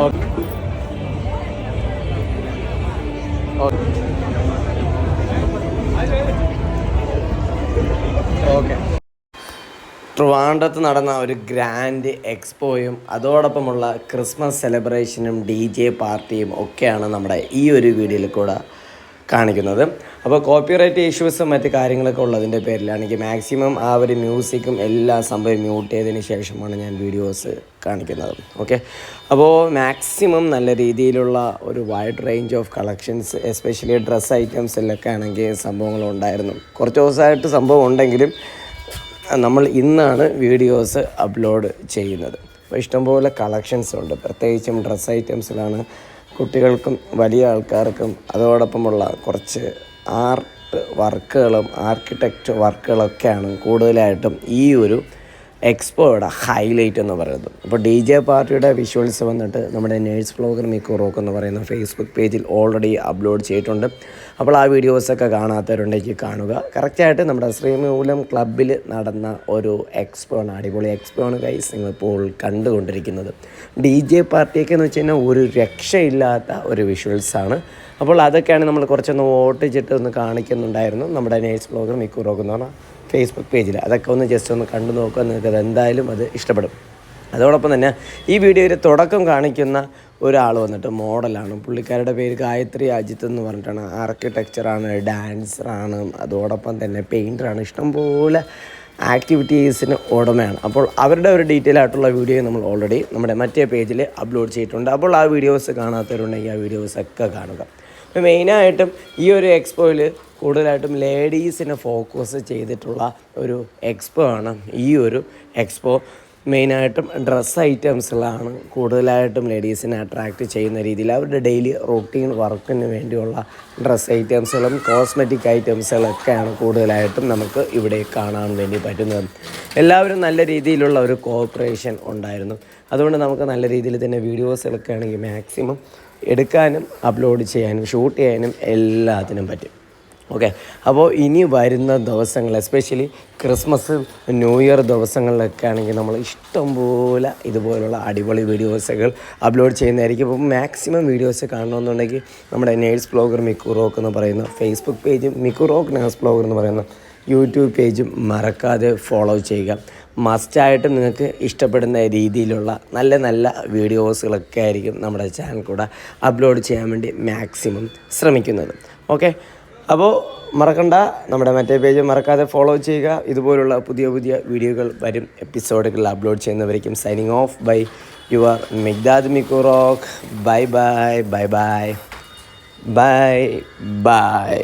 Okay ട്രിവാൻഡ്രത്ത് നടന്ന ഒരു ഗ്രാൻഡ് എക്സ്പോയും അതോടൊപ്പമുള്ള ക്രിസ്മസ് സെലിബ്രേഷനും ഡി ജെ പാർട്ടിയും ഒക്കെയാണ് നമ്മുടെ ഈ ഒരു വീഡിയോയിൽ കൂടെ കാണിക്കുന്നത്. അപ്പോൾ കോപ്പിറൈറ്റ് ഇഷ്യൂസും മറ്റ് കാര്യങ്ങളൊക്കെ ഉള്ളതിന്റെ പേരിലാണ് എനിക്ക് മാക്സിമം ആ ഒരു മ്യൂസിക്കും എല്ലാ സംഭവം മ്യൂട്ട് ചെയ്തതിന് ശേഷമാണ് ഞാൻ വീഡിയോസ് കാണിക്കുന്നത്. ഓക്കെ അപ്പോൾ മാക്സിമം നല്ല രീതിയിലുള്ള ഒരു wide range of collections especially dress ഐറ്റംസിലൊക്കെ ആണെങ്കിൽ സംഭവങ്ങളുണ്ടായിരുന്നു കുറച്ച് ദിവസമായിട്ട് സംഭവം ഉണ്ടെങ്കിലും നമ്മൾ ഇന്നാണ് വീഡിയോസ് അപ്ലോഡ് ചെയ്യുന്നത്. അപ്പോൾ ഇഷ്ടംപോലെ കളക്ഷൻസ് ഉണ്ട്. പ്രത്യേകിച്ചും ഡ്രസ്സ് ഐറ്റംസിലാണ് കുട്ടികൾക്കും വലിയ ആൾക്കാർക്കും അതോടൊപ്പമുള്ള കുറച്ച് ആർട്ട് വർക്കുകളും ആർക്കിടെക്റ്റ് വർക്കുകളൊക്കെയാണ് കൂടുതലായിട്ടും ഈ ഒരു എക്സ്പോയുടെ ഹൈലൈറ്റ് എന്ന് പറയുന്നത്. അപ്പോൾ ഡി ജെ പാർട്ടിയുടെ വിഷ്വൽസ് വന്നിട്ട് നമ്മുടെ നേഴ്സ് ബ്ലോഗർ മിക്കു റോക്ക് എന്ന് പറയുന്ന ഫേസ്ബുക്ക് പേജിൽ ഓൾറെഡി അപ്ലോഡ് ചെയ്തിട്ടുണ്ട്. അപ്പോൾ ആ വീഡിയോസൊക്കെ കാണാത്തവരുണ്ടെങ്കിൽ കാണുക. കറക്റ്റായിട്ട് നമ്മുടെ ശ്രീമൂലം ക്ലബിൽ നടന്ന ഒരു എക്സ്പോ ആണ് അടിപൊളി എക്സ്പോ ആണ് ഗൈസ് നിങ്ങളിപ്പോൾ കണ്ടുകൊണ്ടിരിക്കുന്നത്. ഡി ജെ പാർട്ടിയൊക്കെ എന്ന് വെച്ച് കഴിഞ്ഞാൽ ഒരു രക്ഷയില്ലാത്ത ഒരു വിഷ്വൽസാണ് അപ്പോൾ അതൊക്കെയാണ് നമ്മൾ കുറച്ചൊന്ന് വോട്ട് ചിട്ട് ഒന്ന് കാണിക്കുന്നുണ്ടായിരുന്നു നമ്മുടെ നേഴ്സ് ബ്ലോഗർ മിക്കു റോക്ക് എന്ന് പറഞ്ഞാൽ. ഫേസ്ബുക്ക് പേജിൽ അതൊക്കെ ഒന്ന് ജസ്റ്റ് ഒന്ന് കണ്ടു നോക്കുക. നിങ്ങൾക്ക് അത് എന്തായാലും അത് ഇഷ്ടപ്പെടും. അതോടൊപ്പം തന്നെ ഈ വീഡിയോയിൽ തുടക്കം കാണിക്കുന്ന ഒരാൾ വന്നിട്ട് മോഡലാണ്. പുള്ളിക്കാരുടെ പേര് ഗായത്രി അജിത്ത് എന്ന് പറഞ്ഞിട്ടാണ്. ആർക്കിടെക്ചറാണ് ഡാൻസറാണ് അതോടൊപ്പം തന്നെ പെയിന്ററാണ് ഇഷ്ടംപോലെ ആക്ടിവിറ്റീസിന് ഉടമയാണ്. അപ്പോൾ അവരുടെ ഒരു ഡീറ്റെയിൽ ആയിട്ടുള്ള വീഡിയോ നമ്മൾ ഓൾറെഡി നമ്മുടെ മറ്റേ പേജിൽ അപ്ലോഡ് ചെയ്തിട്ടുണ്ട്. അപ്പോൾ ആ വീഡിയോസ് കാണാത്തവരുണ്ടെങ്കിൽ ആ വീഡിയോസൊക്കെ കാണുക. അപ്പോൾ മെയിനായിട്ടും ഈ ഒരു എക്സ്പോയിൽ കൂടുതലായിട്ടും ലേഡീസിനെ ഫോക്കസ് ചെയ്തിട്ടുള്ള ഒരു എക്സ്പോ ആണ് ഈ ഒരു എക്സ്പോ. മെയിനായിട്ടും ഡ്രസ്സ് ഐറ്റംസിലാണ് കൂടുതലായിട്ടും ലേഡീസിനെ അട്രാക്റ്റ് ചെയ്യുന്ന രീതിയിൽ അവരുടെ ഡെയിലി റൊട്ടീൻ വർക്കിന് വേണ്ടിയുള്ള ഡ്രസ്സ് ഐറ്റംസുകളും കോസ്മെറ്റിക് ഐറ്റംസുകളൊക്കെയാണ് കൂടുതലായിട്ടും നമുക്ക് ഇവിടെ കാണാൻ വേണ്ടി പറ്റുന്നത്. എല്ലാവരും നല്ല രീതിയിലുള്ള ഒരു കോപ്പറേഷൻ ഉണ്ടായിരുന്നു. അതുകൊണ്ട് നമുക്ക് നല്ല രീതിയിൽ തന്നെ വീഡിയോസുകളൊക്കെ ആണെങ്കിൽ മാക്സിമം എടുക്കാനും അപ്ലോഡ് ചെയ്യാനും ഷൂട്ട് ചെയ്യാനും എല്ലാത്തിനും പറ്റും. ഓക്കെ അപ്പോൾ ഇനി വരുന്ന ദിവസങ്ങൾ എസ്പെഷ്യലി ക്രിസ്മസ് ന്യൂ ഇയർ ദിവസങ്ങളിലൊക്കെ ആണെങ്കിൽ നമ്മൾ ഇഷ്ടംപോലെ ഇതുപോലുള്ള അടിപൊളി വീഡിയോസുകൾ അപ്ലോഡ് ചെയ്യുന്നതായിരിക്കും. അപ്പോൾ മാക്സിമം വീഡിയോസ് കാണണമെന്നുണ്ടെങ്കിൽ നമ്മുടെ നേഴ്സ് ബ്ലോഗർ മിക്കു റോക്ക് എന്ന് പറയുന്ന ഫേസ്ബുക്ക് പേജും മിക്കു റോക്ക് നേഴ്സ് ബ്ലോഗർ എന്ന് പറയുന്ന യൂട്യൂബ് പേജും മറക്കാതെ ഫോളോ ചെയ്യുക. മസ്റ്റായിട്ട് നിങ്ങൾക്ക് ഇഷ്ടപ്പെടുന്ന രീതിയിലുള്ള നല്ല നല്ല വീഡിയോസുകളൊക്കെ ആയിരിക്കും നമ്മുടെ ചാനൽ കൂടെ അപ്ലോഡ് ചെയ്യാൻ വേണ്ടി മാക്സിമം ശ്രമിക്കുന്നത്. ഓക്കെ അപ്പോൾ മറക്കണ്ട നമ്മുടെ മറ്റേ പേജ് മറക്കാതെ ഫോളോ ചെയ്യുക. ഇതുപോലുള്ള പുതിയ പുതിയ വീഡിയോകൾ വരും. എപ്പിസോഡുകൾ upload ചെയ്യുന്നവരേക്കും signing off by your Migdad മിക്കുറോക്ക്. Bye bye bye bye bye bye